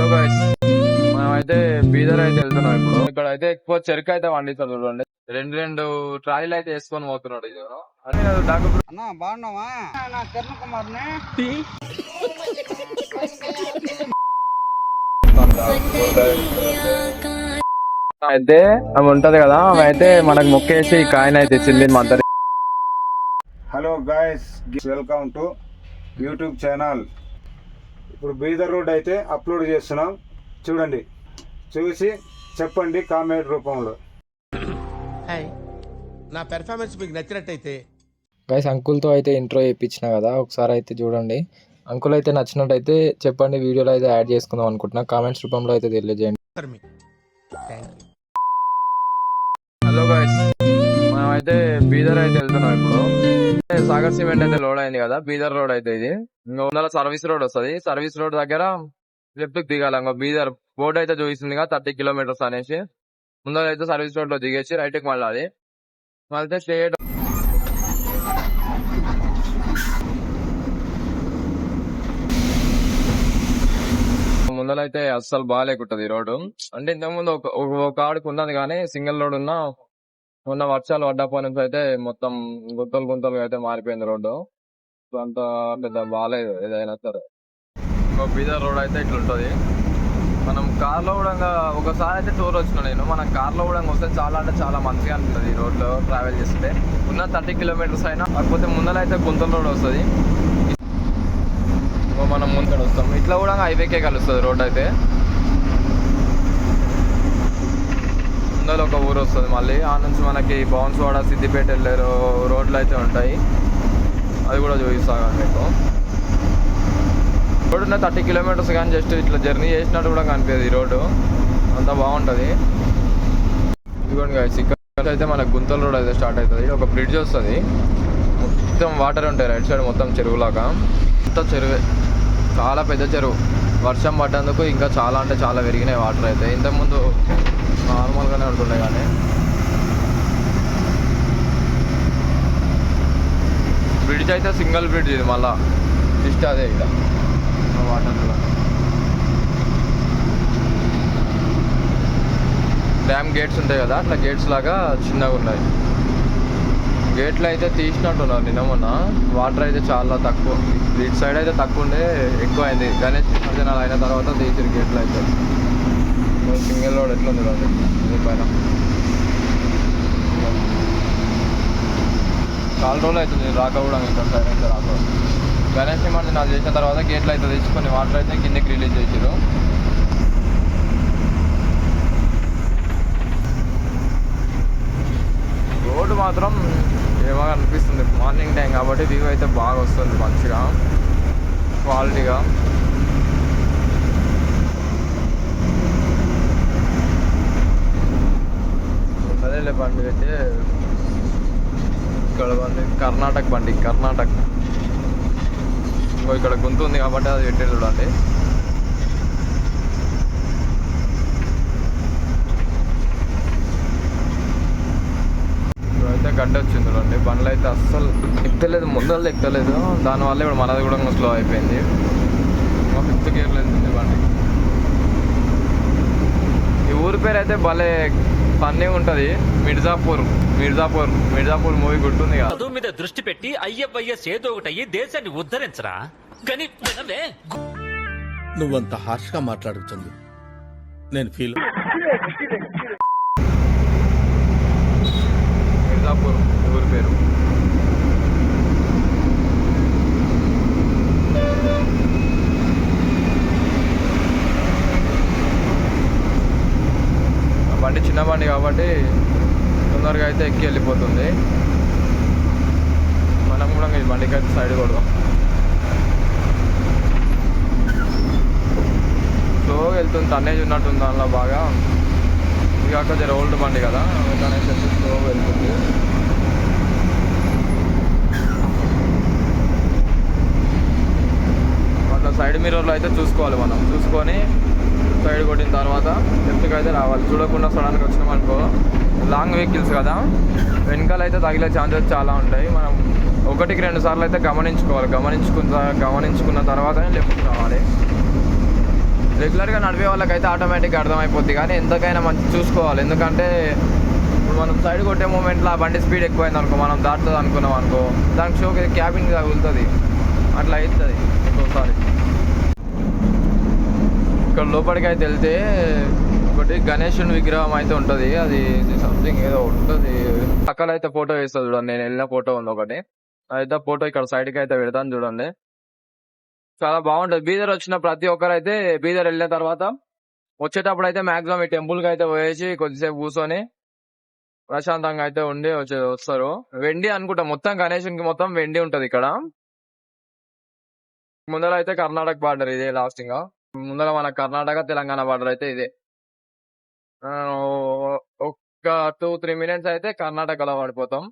Hello guys మనం అయితే బీదర్ అయితే వెళ్తున్నాం ఇప్పుడు. ఇక్కడ అయితే ఎక్కువ చెరుకు అయితే పండిస్తాడు చూడండి. రెండు రెండు ట్రాలీలు అయితే వేసుకొని పోతున్నాడు ఇది అన్నా బాగున్నావా? నా కిరణ్ కుమార్ని. అయితే ఆమె ఉంటది కదా ఆమె అయితే మనకు మొక్కేసి కాయన అయితే ఇచ్చింది మా అందరి hello guys welcome to YouTube channel. ఇప్పుడు బీదర్ రోడ్ అయితే అప్లోడ్ చేస్తున్నాం. చూడండి. చూసి చెప్పండి కామెంట్ రూపంలో. నా పెర్ఫార్మెన్స్ మీకు నచ్చినట్టయితే. గైస్ అంకుల్తో అయితే ఇంట్రో చేయించిన కదా ఒకసారి అయితే చూడండి. అంకుల్ అయితే నచ్చినట్టయితే చెప్పండి వీడియోలో అయితే యాడ్ చేసుకుందాం అనుకుంటున్నా. కామెంట్స్ రూపంలో అయితే తెలియజేయండి. హలో గైస్ మనం అయితే బీదర్ అయితే వెళ్తున్నాం ఇప్పుడు. సాగర్ సిమెంట్ అయితే లోడ్ అయింది కదా బీదర్ రోడ్ అయితే ఇది. ఇంకా ముందర సర్వీస్ రోడ్ వస్తుంది. సర్వీస్ రోడ్ దగ్గర లెఫ్ట్ దిగాలి ఇంకా బీదర్ బోర్డు అయితే చూపిస్తుంది కదా థర్టీ కిలోమీటర్స్ అనేసి. ముందర అయితే సర్వీస్ రోడ్లో దిగేసి రైట్కి మళ్ళీ మళ్ళీ స్టేట్ ముందర అయితే అస్సలు బాగాలేకుంటది రోడ్డు. అంటే ఇంతకుముందు ఒక ఒక- ఒక ఆడికి ఉన్నది కానీ సింగిల్ రోడ్ ఉన్న మొన్న వర్షాలు పడ్డప్పటి నుంచి అయితే మొత్తం గుంతలు గుంతలు అయితే మారిపోయింది రోడ్డు. సో అంత పెద్ద బాగాలేదు ఏదైనా సరే. ఇంకో బీదర్ రోడ్ అయితే ఇట్లుంటుంది మనం కార్లో కూడా ఒకసారి అయితే టూర్ వచ్చిన నేను. మన కార్లో కూడా వస్తే చాలా అంటే చాలా మంచిగా అనిపిస్తుంది ఈ ట్రావెల్ చేస్తే ఉన్న థర్టీ కిలోమీటర్స్ అయినా కాకపోతే ముందర అయితే గుంతల రోడ్ వస్తుంది. ఇంకో మనం ముందర వస్తాం. ఇట్లా కూడా హైవేకే కలుస్తుంది రోడ్ అయితే. ముందర ఒక ఊరు వస్తుంది మళ్ళీ. ఆ నుంచి మనకి బౌన్స్వాడ సిద్దిపేట వెళ్ళారు రోడ్లు అయితే ఉంటాయి. అది కూడా చూపిస్తాను మీకు. రోడ్డు ఉన్న థర్టీ కిలోమీటర్స్ కానీ జస్ట్ ఇట్లా జర్నీ చేసినట్టు కూడా కనిపించదు ఈ రోడ్డు. అంత బాగుంటుంది. ఇదిగోండి guys, ఇక్కడ అయితే మనకు గుంతల రోడ్ అయితే స్టార్ట్ అవుతుంది. ఒక బ్రిడ్జ్ వస్తుంది. మొత్తం వాటర్ ఉంటాయి రైట్ సైడ్ మొత్తం చెరువులాగా మొత్తం చెరువే. చాలా పెద్ద చెరువు. వర్షం పడ్డందుకు ఇంకా చాలా అంటే చాలా పెరిగినాయి వాటర్ అయితే. ఇంతకుముందు నార్మల్గానే ఉంటుండే కానీ. బ్రిడ్జ్ అయితే సింగిల్ బ్రిడ్జ్ ఇది మళ్ళా. జస్ట్ అదే ఇక. వాటర్లో డ్యామ్ గేట్స్ ఉంటాయి కదా అట్లా గేట్స్ లాగా చిన్నగా ఉన్నాయి. గేట్లు అయితే తీసినట్టున్నారు నిన్న మొన్న. వాటర్ అయితే చాలా తక్కువ. ఇటు సైడ్ అయితే తక్కువ ఉండే ఎక్కువ అయింది. గణేష్ నిమజ్జనాలు అయిన తర్వాత తీసిరు గేట్లు అయితే. సింగిల్ రోడ్ ఎట్లా ఉంది రోడ్ దీని పైన చాలా రోజులు అవుతుంది రాక కూడా ఇంకా సైడ్ అయితే రాక. గణేష్ నాకు చేసిన తర్వాత గేట్లు అయితే తెచ్చుకొని వాటర్ అయితే కిందకి రిలీజ్ చేసారు రోడ్డు మాత్రం ఏమో అనిపిస్తుంది. మార్నింగ్ టైం కాబట్టి వ్యూ అయితే బాగా వస్తుంది మంచిగా. క్వాలిటీగా అదేలే బండి అయితే ఇక్కడ బండి కర్ణాటక బండి కర్ణాటక ఇంకో ఇక్కడ గుంత ఉంది కాబట్టి అది పెట్టారు చూడండి ఇప్పుడైతే గడ్డ వచ్చింది చూడండి బండ్లు అయితే అస్సలు ఎక్కలేదు ముందర ఎక్కలేదు దానివల్ల ఇప్పుడు మనది కూడా స్లో అయిపోయింది మా ఫిఫ్త్ గేర్లో వెళ్తుంది బండి ఈ ఊరి పేరు అయితే భలే ఫన్నీ ఉంటుంది. మిర్జాపూర్ మిర్జాపూర్ మిర్జాపూర్ మూవీ గుర్తుంది కదా. చదువు మీద దృష్టి పెట్టి అయ్యవయ్య సేదో ఒకటయ్యి దేశాన్ని ఉద్ధరించరా? కానీ నువ్వంత హార్ష్గా మాట్లాడుతుంది నేను ఫీల్ మిర్జాపూర్ ఈ ఊరి పేరు ఆ బండి చిన్న బండి కాబట్టి తొందరగా అయితే ఎక్కి వెళ్ళిపోతుంది. మనం కూడా ఈ బండికి అయితే సైడ్ కొడదాం. స్లోగా వెళ్తుంది టన్నేజ్ ఉన్నట్టుంది దానిలో బాగా. ఇది కాక జర ఓల్డ్ బండి కదా టన్నేజ్ అయితే స్లోగా వెళ్తుంది. అట్లా సైడ్ మిర్రర్లో అయితే చూసుకోవాలి మనం. చూసుకొని సైడ్ కొట్టిన తర్వాత లెఫ్ట్కి అయితే రావాలి. చూడకుండా సడన్గా వచ్చినాం అనుకో. లాంగ్ వెహికల్స్ కదా. వెనకాల అయితే తగిలే ఛాన్సెస్ చాలా ఉంటాయి. మనం ఒకటికి రెండు సార్లు అయితే గమనించుకోవాలి. గమనించుకున్న గమనించుకున్న తర్వాతనే లెఫ్ట్కి రావాలి. రెగ్యులర్గా నడిపే వాళ్ళకైతే ఆటోమేటిక్గా అర్థమైపోద్ది. కానీ ఎంతకైనా మంచి చూసుకోవాలి. ఎందుకంటే ఇప్పుడు మనం సైడ్ కొట్టే మూమెంట్లో ఆ బండి స్పీడ్ ఎక్కువైంది అనుకో మనం దాటుతుంది అనుకున్నాం అనుకో దానికి షోకి క్యాబిన్ తగులుతుంది. అట్లా అవుతుంది. ఇంకోసారి ఇక్కడ లోపలికి అయితే వెళ్తే ఒకటి గణేషుని విగ్రహం అయితే ఉంటుంది. అది సంథింగ్ ఏదో ఉంటుంది. పక్కన అయితే ఫోటో వేస్తుంది చూడండి. నేను వెళ్ళిన ఫోటో ఉంది ఒకటి. అయితే ఫోటో ఇక్కడ సైడ్కి అయితే పెడతాను చూడండి. చాలా బాగుంటుంది. బీదర్ వచ్చిన ప్రతి ఒక్కరు అయితే బీదర్ వెళ్ళిన తర్వాత వచ్చేటప్పుడు అయితే మాక్సిమం ఈ టెంపుల్కి అయితే పోయేసి కొద్దిసేపు కూర్చొని ప్రశాంతంగా అయితే ఉండి వచ్చే వస్తారు. వెండి అనుకుంటా. మొత్తం గణేషునికి మొత్తం వెండి ఉంటుంది ఇక్కడ. ముందర అయితే కర్ణాటక బార్డర్ ఇదే లాస్టింగ్ ముందర మన కర్ణాటక తెలంగాణ బార్డర్ అయితే ఇదే. ఒక ఒక్క టూ త్రీ మినిట్స్ అయితే కర్ణాటకలో పడిపోతాం.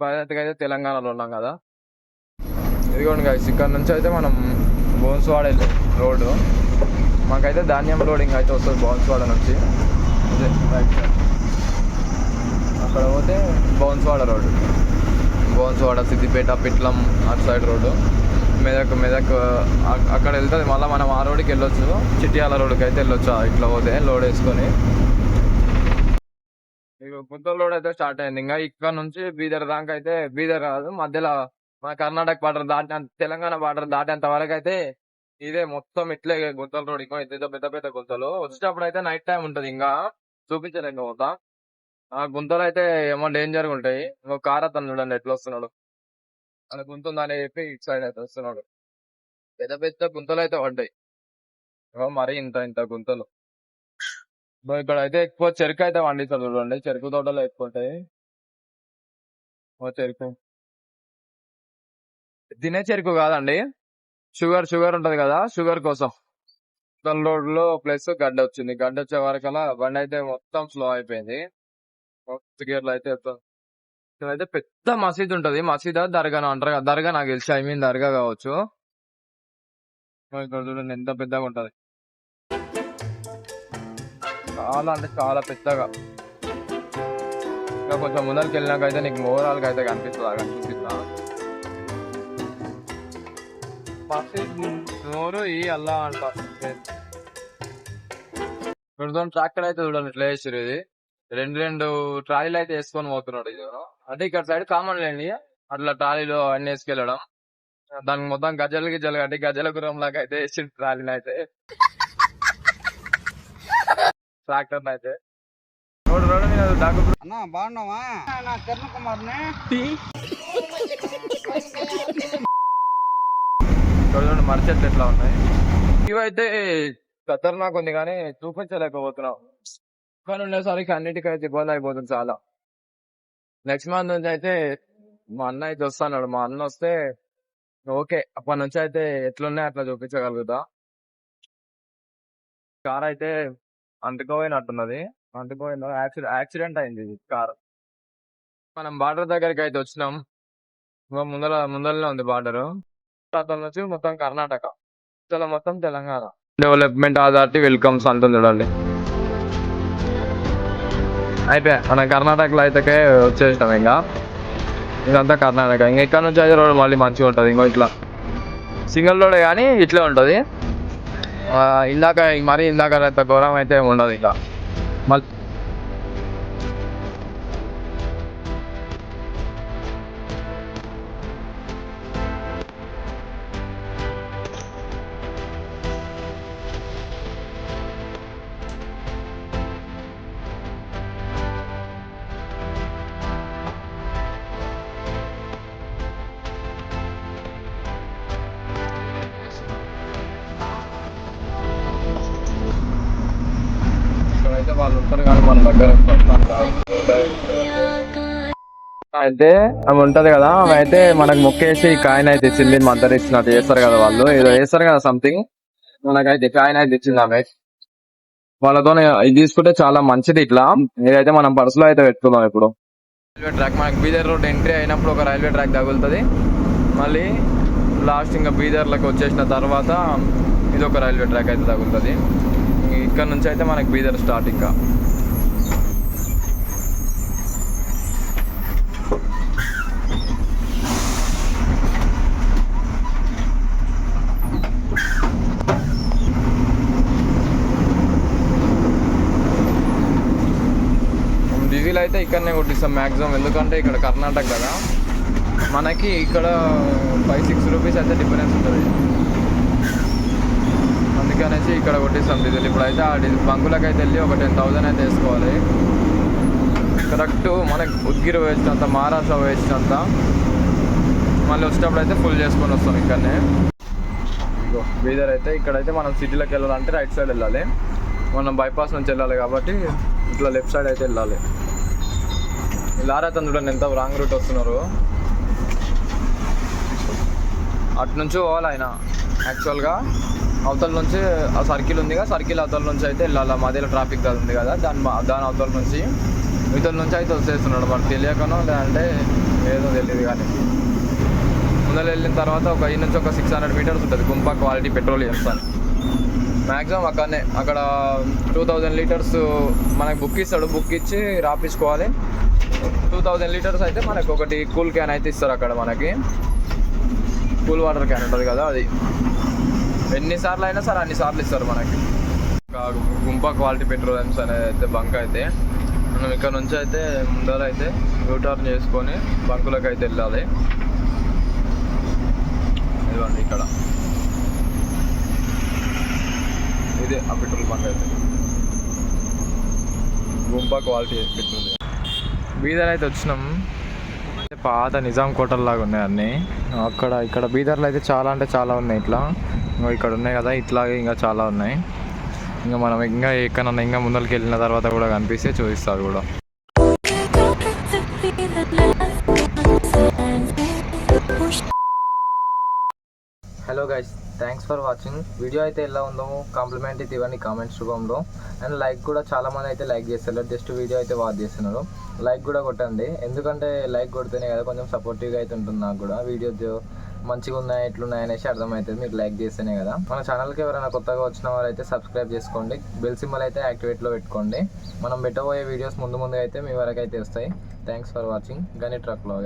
ప్రజెంట్గా అయితే తెలంగాణలో ఉన్నాం కదా. ఇదిగోండి గాయస్ ఇక్కడ నుంచి అయితే మనం బోన్స్వాడ వెళ్ళాం రోడ్డు. మాకైతే ధాన్యం లోడింగ్ అయితే వస్తుంది బోన్స్వాడ నుంచి. అక్కడ పోతే బోన్స్వాడ రోడ్డు. బోన్స్వాడ సిద్దిపేట పిట్లం అటు సైడ్ రోడ్డు. మెదక్ మెదక్ అక్కడ వెళ్తుంది. మళ్ళీ మనం ఆ రోడ్డుకి వెళ్ళొచ్చు. చిట్యాల రోడ్డుకి అయితే వెళ్ళొచ్చు ఇట్లా పోతే లోడ్ వేసుకొని. ఇక గుంటూరు రోడ్ అయితే స్టార్ట్ అయింది. ఇంకా ఇక్కడ నుంచి బీదర్ దాకా అయితే బీదర్ కాదు మధ్యలో మన కర్ణాటక బార్డర్ దాటి తెలంగాణ బార్డర్ దాటేంత వరకు అయితే ఇదే మొత్తం ఇట్లే గుంతల రోడ్ ఇంకా ఇంత పెద్ద పెద్ద గుంతలు. వచ్చేటప్పుడు అయితే నైట్ టైం ఉంటది. ఇంకా చూపించలేక పోతా ఆ గుంతలు అయితే ఏమో డేంజర్గా ఉంటాయి. ఇంకో కార్ అతను చూడండి ఎట్లా వస్తున్నాడు. అలా గుంత ఉందని చెప్పి ఇటు సైడ్ అయితే వస్తున్నాడు. పెద్ద పెద్ద గుంతలు అయితే పడ్డాయి. మరి ఇంత ఇంత గుంతలు. ఇక్కడ అయితే ఎక్కువ చెరుకు అయితే పండిస్తారు చూడండి. చెరుకు తోటలు ఎక్కువ ఉంటాయి ఓ చెరుకు. తినే చెరుకు కాదండి. షుగర్ షుగర్ ఉంటది కదా షుగర్ కోసం. మొత్తం రోడ్లో ప్లస్ గడ్డ వచ్చింది. గడ్డ వచ్చే వరకల్లా బండి అయితే మొత్తం స్లో అయిపోయింది. ఫస్ట్ గేర్లో అయితే ఇక్కడైతే పెద్ద మసీద్ ఉంటది. మసీద్ దర్గా అంటారు దర్గా నాకు తెలిసి. ఐ మీన్ దర్గా కావచ్చు. ఇక్కడ చూడండి ఎంత పెద్దగా ఉంటది. చాలా అంటే చాలా పెద్దగా. ఇంకా కొంచెం ముందరికి వెళ్ళినాక అయితే నీకు ఓవరాల్గా అయితే కనిపిస్తుంది. అక్కడ చూపిస్తా. మసీద్ నోరు ఈ అల్లా అంటారు ట్రాక్టర్ అయితే చూడండి ఇట్లా వేసారు ఇది. రెండు రెండు ట్రాలీలు అయితే వేసుకొని పోతున్నాడు ఇది అంటే ఇక్కడ సైడ్ కామన్ లేండి అట్లా ట్రాలీలో అన్ని వేసుకెళ్ళడం. దానికి మొత్తం గజలు గిజలు కట్టి గజల గురం లాగా అయితే వేసి ట్రాలీని అయితే. ట్రాక్టర్ అయితే. రోడ్డు రోడ్డు మీద డాకు అన్న బాగున్నావా? నా కిరణ్ కుమార్ని. చూడండి మరచెట్లు ఎట్లా ఉన్నాయి? ఇవైతే ఖతర్నాక్ ఉంది కానీ చూపించలేకపోతున్నాం. కానీ ఉండేసరికి అన్నిటికైతే ఇబ్బంది అయిపోతుంది చాలా. నెక్స్ట్ మంత్ నుంచి అయితే మా అన్న అయితే వస్తున్నాడు. మా అన్న వస్తే ఓకే అప్పటి నుంచి అయితే ఎట్లున్నాయి అట్లా చూపించగలుగుతా. కార్ అయితే అంటుకోపోయినట్టున్నది. అంటుకోపోయిన యాక్సిడెంట్ యాక్సిడెంట్ అయింది కార్. మనం బార్డర్ దగ్గరికి అయితే వచ్చినాం. ముందర ముందరనే ఉంది బార్డర్. అతను నుంచి మొత్తం కర్ణాటక. మొత్తం తెలంగాణ. డెవలప్మెంట్ అథారిటీ వెల్కమ్స్ అంటుంది చూడండి. అయిపోయా మన కర్ణాటకలో అయితే వచ్చేసాం ఇంకా. ఇదంతా కర్ణాటక. ఇంకా ఇక్కడ నుంచి అయితే రోడ్ మళ్ళీ మంచిగా ఉంటుంది. ఇంకో ఇట్లా సింగిల్ రోడ్ కానీ ఇట్లే ఉంటుంది. ఇందాక మరీ ఇందాక అంత ఘోరం అయితే ఉండదు ఇంకా మళ్ళీ అయితే వాళ్ళు ఉంటారు కానీ మన దగ్గర అయితే అవి ఉంటది కదా అవి అయితే మనకు మొక్కేసి కాయిన్ అయితే ఇచ్చింది మద్దతు ఇచ్చినట్టు చేస్తారు కదా వాళ్ళు. ఏదో చేస్తారు కదా సంథింగ్ మనకైతే కాయిన్ అయితే ఇచ్చింది ఆమె. వాళ్ళతో ఇది తీసుకుంటే చాలా మంచిది ఇట్లా. ఇదైతే మనం పర్సులో అయితే పెట్టుకుందాం ఇప్పుడు. రైల్వే ట్రాక్ మనకి బీదర్ రోడ్ ఎంట్రీ అయినప్పుడు ఒక రైల్వే ట్రాక్ తగులుతుంది. మళ్ళీ లాస్ట్ ఇంకా బీదర్లకు వచ్చేసిన తర్వాత ఇది ఒక రైల్వే ట్రాక్ అయితే తగులుతుంది. ఇక్కడ నుంచి అయితే మనకి బీదర్ స్టార్ట్ ఇంకా. డీజిల్ అయితే ఇక్కడనే కొట్టిస్తాం మ్యాక్సిమం ఎందుకంటే ఇక్కడ కర్ణాటక కదా. మనకి ఇక్కడ ఫైవ్ సిక్స్ రూపీస్ అయితే డిఫరెన్స్ ఉంటుంది. అందుకనేసి ఇక్కడ కొట్టిస్తాం డీజిల్. ఇప్పుడు అయితే ఆ డీజిల్ బంకులకు అయితే వెళ్ళి ఒక టెన్ థౌసండ్ అయితే వేసుకోవాలి. కరెక్ట్ మనకి ఉద్గిరి వేసినంత మహారాష్ట్ర వేసినంత. మళ్ళీ వచ్చేటప్పుడు అయితే ఫుల్ చేసుకొని వస్తాం ఇక్కడనే. బీదర్ అయితే ఇక్కడైతే మనం సిటీలోకి వెళ్ళాలంటే రైట్ సైడ్ వెళ్ళాలి. మనం బైపాస్ నుంచి వెళ్ళాలి కాబట్టి ఇట్లా లెఫ్ట్ సైడ్ అయితే వెళ్ళాలి. లారా చూడండి ఎంత రాంగ్ రూట్ వస్తున్నారు. అటు నుంచి పోవాలి ఆయన యాక్చువల్గా అవతల నుంచి ఆ సర్కిల్ ఉంది కదా సర్కిల్ అవతల నుంచి అయితే వెళ్ళాలి? మధ్యలో ట్రాఫిక్ అది ఉంది కదా. దాని దాని అవతల నుంచి ఇవతల నుంచి అయితే వచ్చేస్తున్నాడు. మనకు తెలియకనో లేదంటే ఏదో తెలియదు కానీ. ముందర వెళ్ళిన తర్వాత ఒక ఈ నుంచి ఒక సిక్స్ హండ్రెడ్ మీటర్స్ ఉంటుంది. గుంప క్వాలిటీ పెట్రోల్ చేస్తాను. మ్యాక్సిమం అక్కడనే అక్కడ టూ థౌజండ్ లీటర్స్ మనకు బుక్ ఇస్తాడు. బుక్ ఇచ్చి రాపించుకోవాలి. టూ థౌజండ్ లీటర్స్ అయితే మనకు ఒకటి కూల్ క్యాన్ అయితే ఇస్తారు అక్కడ మనకి. కూల్ వాటర్ క్యాన్ ఉంటుంది కదా అది. ఎన్నిసార్లు అయినా సరే అన్ని సార్లు ఇస్తారు మనకి. గుంప క్వాలిటీ పెట్రోలియంస్ అనేది అయితే బంక్ అయితే. మనం ఇక్కడ నుంచి అయితే ముందర అయితే యూటర్న్ చేసుకొని బంకులకు అయితే వెళ్ళాలి. ఇదిగోండి ఇక్కడ. ఇదే ఆ పెట్రోల్ బంక్ అయితే. గుంప క్వాలిటీ పెట్రోల్. బీదర్ అయితే వచ్చినాం. పాత నిజాం కోటల్లాగా ఉన్నాయి అన్నీ. అక్కడ ఇక్కడ బీదర్లో అయితే చాలా అంటే చాలా ఉన్నాయి ఇట్లా. ఇంకో ఇక్కడ ఉన్నాయి కదా ఇట్లాగే ఇంకా చాలా ఉన్నాయి. ఇంకా మనం ఇంకా ఎక్కడన్నా ఇంకా ముందరికి వెళ్ళిన తర్వాత కూడా కనిపిస్తే చూపిస్తారు కూడా. Hello guys thanks for watching video అయితే ఎలా ఉందో కాంప్లిమెంట్ అయితే ఇవ్వండి కామెంట్స్ రూపంలో. అండ్ లైక్ కూడా చాలా మంది అయితే లైక్ చేస్తారు జస్ట్ వీడియో అయితే వాచ్ చేస్తున్నారు. లైక్ కూడా కొట్టండి. ఎందుకంటే లైక్ కొడితేనే కదా కొంచెం సపోర్టివ్గా అయితే ఉంటుంది నాకు కూడా. వీడియోస్ మంచిగా ఉన్నాయి ఎట్లున్నాయి అనేసి అర్థమవుతుంది. మీరు లైక్ చేస్తేనే కదా. మన ఛానల్కి ఎవరైనా కొత్తగా వచ్చిన వారు అయితే సబ్స్క్రైబ్ చేసుకోండి. బెల్ సింబల్ అయితే యాక్టివేట్లో పెట్టుకోండి. మనం పెట్టబోయే వీడియోస్ ముందు ముందు అయితే మీ వరకు అయితే వస్తాయి. Thanks for watching Gani truck blogger